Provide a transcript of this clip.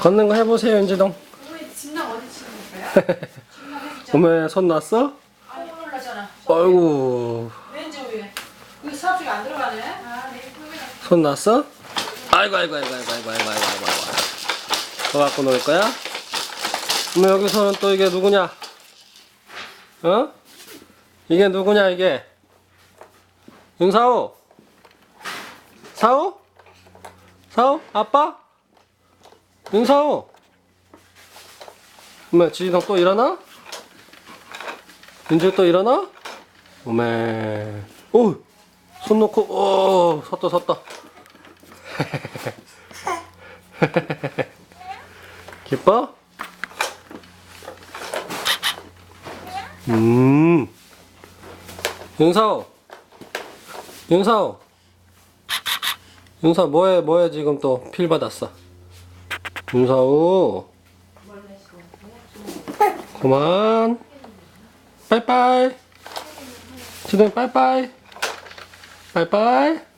걷는 거 해보세요, 윤지동. 우리 진랑 어디 치는 거야? 진랑 손 났어? 아이고. 아이고. 왼쪽 위에. 이거 수압이 안 들어가네. 아, 네, 손 났어? 아이고, 아이고, 아이고, 아이고, 아이고, 아이고, 아이고, 아이고. 아이고. 더 갖고 놀 거야? 그럼 여기서는 또 이게 누구냐? 어? 이게 누구냐, 이게? 윤사오? 사오? 사오? 아빠? 윤사오? 엄마, 지희동 또 일어나? 윤주 또 일어나? 오메. 오! 손 놓고, 오! 섰다, 섰다. 기뻐? 음. 윤사오. 윤사오. 윤사 뭐해 뭐해 지금 또 필 받았어. 윤사오. 그만. 빠이빠이. 지금 빠이빠이. 빠이빠이.